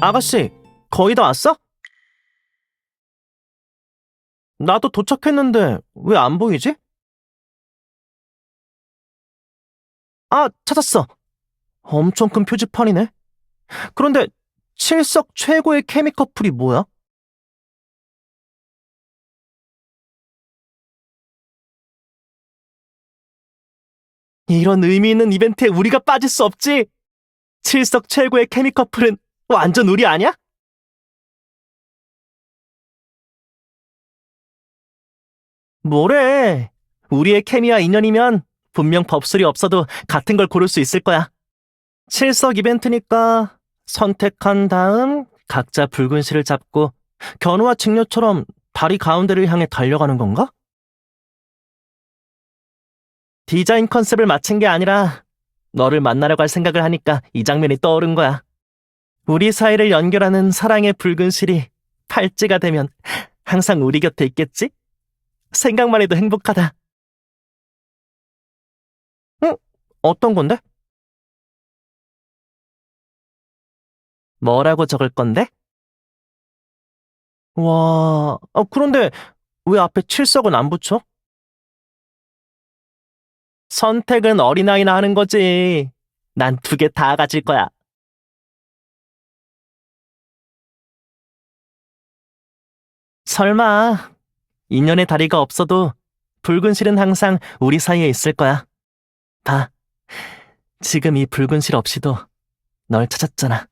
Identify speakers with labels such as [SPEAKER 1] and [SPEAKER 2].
[SPEAKER 1] 아가씨, 거의 다 왔어? 나도 도착했는데 왜 안 보이지? 아, 찾았어. 엄청 큰 표지판이네. 그런데 칠석 최고의 케미 커플이 뭐야? 이런 의미 있는 이벤트에 우리가 빠질 수 없지. 칠석 최고의 케미 커플은 완전 우리 아니야? 뭐래? 우리의 케미와 인연이면 분명 법술이 없어도 같은 걸 고를 수 있을 거야. 칠석 이벤트니까 선택한 다음 각자 붉은 실을 잡고 견우와 직녀처럼 다리 가운데를 향해 달려가는 건가? 디자인 컨셉을 맞춘 게 아니라 너를 만나러 갈 생각을 하니까 이 장면이 떠오른 거야. 우리 사이를 연결하는 사랑의 붉은 실이 팔찌가 되면 항상 우리 곁에 있겠지? 생각만 해도 행복하다. 응? 어떤 건데? 뭐라고 적을 건데? 와, 아, 그런데 왜 앞에 칠석은 안 붙여? 선택은 어린아이나 하는 거지. 난 두 개 다 가질 거야. 설마, 인연의 다리가 없어도 붉은 실은 항상 우리 사이에 있을 거야. 봐. 지금 이 붉은 실 없이도 널 찾았잖아.